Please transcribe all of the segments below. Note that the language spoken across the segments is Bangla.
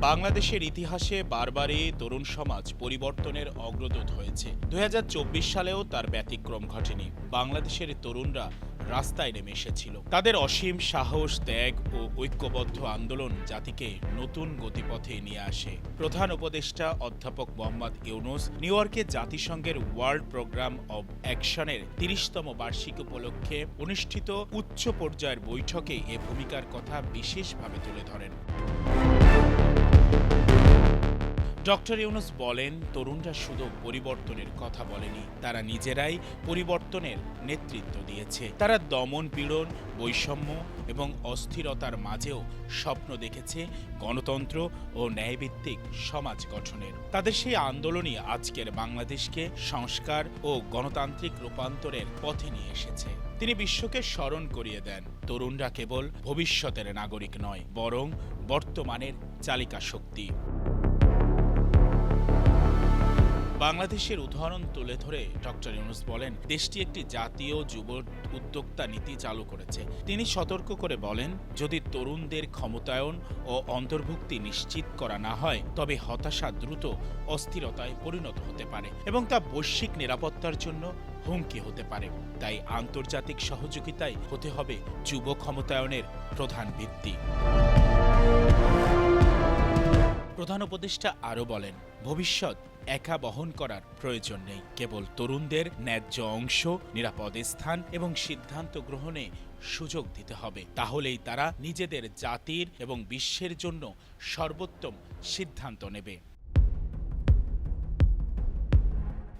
বাংলাদেশের ইতিহাসে বারবারই তরুণ সমাজ পরিবর্তনের অগ্রদূত হয়েছে। দু হাজার চব্বিশ সালেও তার ব্যতিক্রম ঘটেনি। বাংলাদেশের তরুণরা রাস্তায় নেমে এসেছিল। তাদের অসীম সাহস, ত্যাগ ও ঐক্যবদ্ধ আন্দোলন জাতিকে নতুন গতিপথে নিয়ে আসে। প্রধান উপদেষ্টা অধ্যাপক মোহাম্মদ ইউনুস নিউ ইয়র্কে জাতিসংঘের ওয়ার্ল্ড প্রোগ্রাম অব অ্যাকশনের তিরিশতম বার্ষিকী উপলক্ষে অনুষ্ঠিত উচ্চ পর্যায়ের বৈঠকে এ ভূমিকার কথা বিশেষভাবে তুলে ধরেন। ডক্টর ইউনুস বলেন, তরুণরা শুধু পরিবর্তনের কথা বলেনি, তারা নিজেরাই পরিবর্তনের নেতৃত্ব দিয়েছে। তারা দমন পীড়ন, বৈষম্য এবং অস্থিরতার মাঝেও স্বপ্ন দেখেছে গণতন্ত্র ও ন্যায়ভিত্তিক সমাজ গঠনের। তাদের সেই আন্দোলনই আজকের বাংলাদেশকে সংস্কার ও গণতান্ত্রিক রূপান্তরের পথে নিয়ে এসেছে। তিনি বিশ্বকে স্মরণ করিয়ে দেন, তরুণরা কেবল ভবিষ্যতের নাগরিক নয়, বরং বর্তমানের চালিকা শক্তি বাংলাদেশের উদাহরণ তুলে ধরে ডক্টর ইউনুস বলেন, দেশটি একটি জাতীয় যুব উদ্যোক্তা নীতি চালু করেছে। তিনি সতর্ক করে বলেন, যদি তরুণদের ক্ষমতায়ন ও অন্তর্ভুক্তি নিশ্চিত করা না হয়, তবে হতাশা দ্রুত অস্থিরতায় পরিণত হতে পারে এবং তা বৈশ্বিক নিরাপত্তার জন্য হুমকি হতে পারে। তাই আন্তর্জাতিক সহযোগিতায় হতে হবে যুব ক্ষমতায়নের প্রধান ভিত্তি। প্রধান উপদেষ্টা আরও বলেন, ভবিষ্যৎ একা বহন করার প্রয়োজন নেই। কেবল তরুণদের ন্যায্য অংশ, নিরাপদ স্থান এবং সিদ্ধান্ত গ্রহণে সুযোগ দিতে হবে। তাহলেই তারা নিজেদের জাতির এবং বিশ্বের জন্য সর্বোত্তম সিদ্ধান্ত নেবে।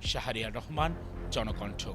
শাহরিয়ার রহমান, জনকণ্ঠ।